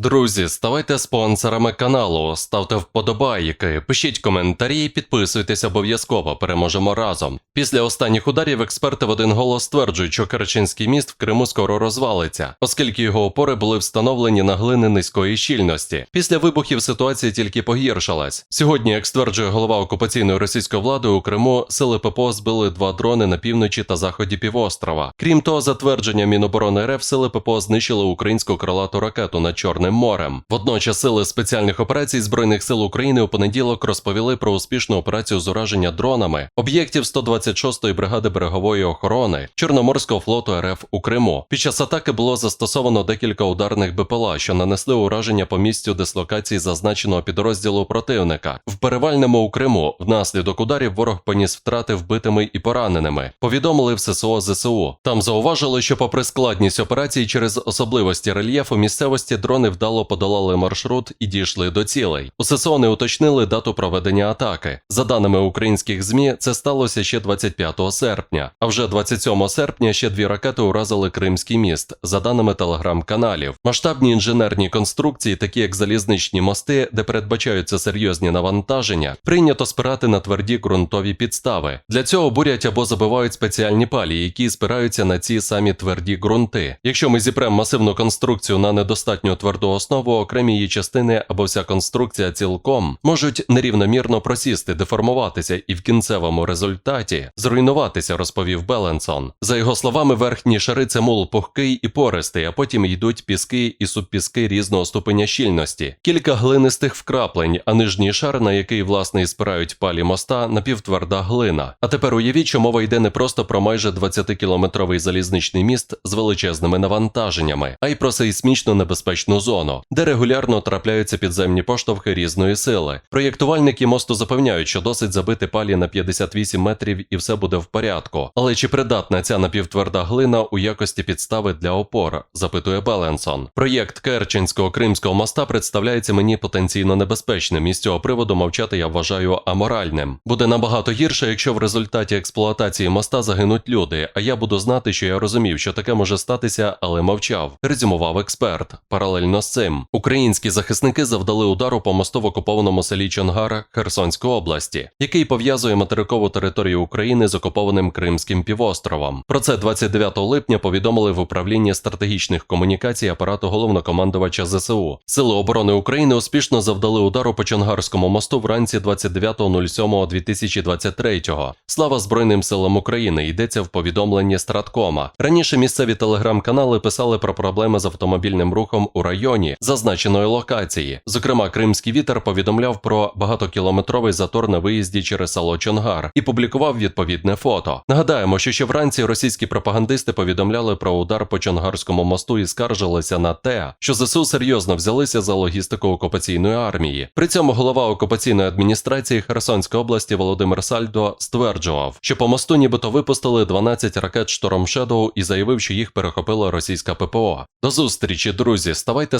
Друзі, ставайте спонсорами каналу, ставте вподобайки, пишіть коментарі, і підписуйтесь обов'язково, переможемо разом. Після останніх ударів експерти в один голос стверджують, що Керченський міст в Криму скоро розвалиться, оскільки його опори були встановлені на глини низької щільності. Після вибухів ситуація тільки погіршилась. Сьогодні, як стверджує голова окупаційної російської влади у Криму, сили ППО збили два дрони на півночі та заході півострова. Крім того, за твердженням Міноборони РФ, сили ППО знищили українську крилату ракету над Чорним морем. Водночас сили спеціальних операцій Збройних сил України у понеділок розповіли про успішну операцію з ураження дронами об'єктів 126-ї бригади берегової охорони Чорноморського флоту РФ у Криму. Під час атаки було застосовано декілька ударних БПЛА, що нанесли ураження по місцю дислокації зазначеного підрозділу противника. В перевальному у Криму внаслідок ударів ворог поніс втрати вбитими і пораненими. Повідомили в ССО ЗСУ. Там зауважили, що попри складність операції через особливості рельєфу місцевості дрони вдало подолали маршрут і дійшли до цілей. У не уточнили дату проведення атаки. За даними українських ЗМІ, це сталося ще 25 серпня. А вже 27 серпня ще дві ракети уразили Кримський міст, за даними телеграм-каналів. Масштабні інженерні конструкції, такі як залізничні мости, де передбачаються серйозні навантаження, прийнято спирати на тверді ґрунтові підстави. Для цього бурять або забивають спеціальні палі, які спираються на ці самі тверді ґрунти. Якщо ми зіпремо масивну конструкцію на недостатньо тверду основу, окремі її частини або вся конструкція цілком можуть нерівномірно просісти, деформуватися і в кінцевому результаті зруйнуватися, розповів Беленсон. За його словами, верхні шари це мул пухкий і пористий, а потім йдуть піски і субпіски різного ступеня щільності, кілька глинистих вкраплень, а нижній шар, на який власне і спирають палі моста, напівтверда глина. А тепер уявіть, що мова йде не просто про майже 20-кілометровий залізничний міст з величезними навантаженнями, а й про сейсмічно небезпечну зону, де регулярно трапляються підземні поштовхи різної сили. Проєктувальники мосту запевняють, що досить забити палі на 58 метрів і все буде в порядку. Але чи придатна ця напівтверда глина у якості підстави для опор? запитує Беленсон. Проєкт Керченського кримського моста представляється мені потенційно небезпечним, і з цього приводу мовчати я вважаю аморальним. Буде набагато гірше, якщо в результаті експлуатації моста загинуть люди. А я буду знати, що я розумів, що таке може статися, але мовчав. Резюмував експерт. Паралельно з цим українські захисники завдали удару по мосту в окупованому селі Чонгар Херсонської області, який пов'язує материкову територію України з окупованим Кримським півостровом. Про це 29 липня повідомили в управлінні стратегічних комунікацій апарату головнокомандувача ЗСУ. Сили оборони України успішно завдали удару по Чонгарському мосту вранці 29.07.2023. Слава Збройним силам України йдеться в повідомленні Страткома. Раніше місцеві телеграм-канали писали про проблеми з автомобільним рухом у районі зазначеної локації. Зокрема, Кримський вітер повідомляв про багатокілометровий затор на виїзді через село Чонгар і публікував відповідне фото. Нагадаємо, що ще вранці російські пропагандисти повідомляли про удар по Чонгарському мосту і скаржилися на те, що ЗСУ серйозно взялися за логістику окупаційної армії. При цьому голова окупаційної адміністрації Херсонської області Володимир Сальдо стверджував, що по мосту нібито випустили 12 ракет Шторм Shadow і заявив, що їх перехопила російська ППО. До зустрічі, друзі. Ставайте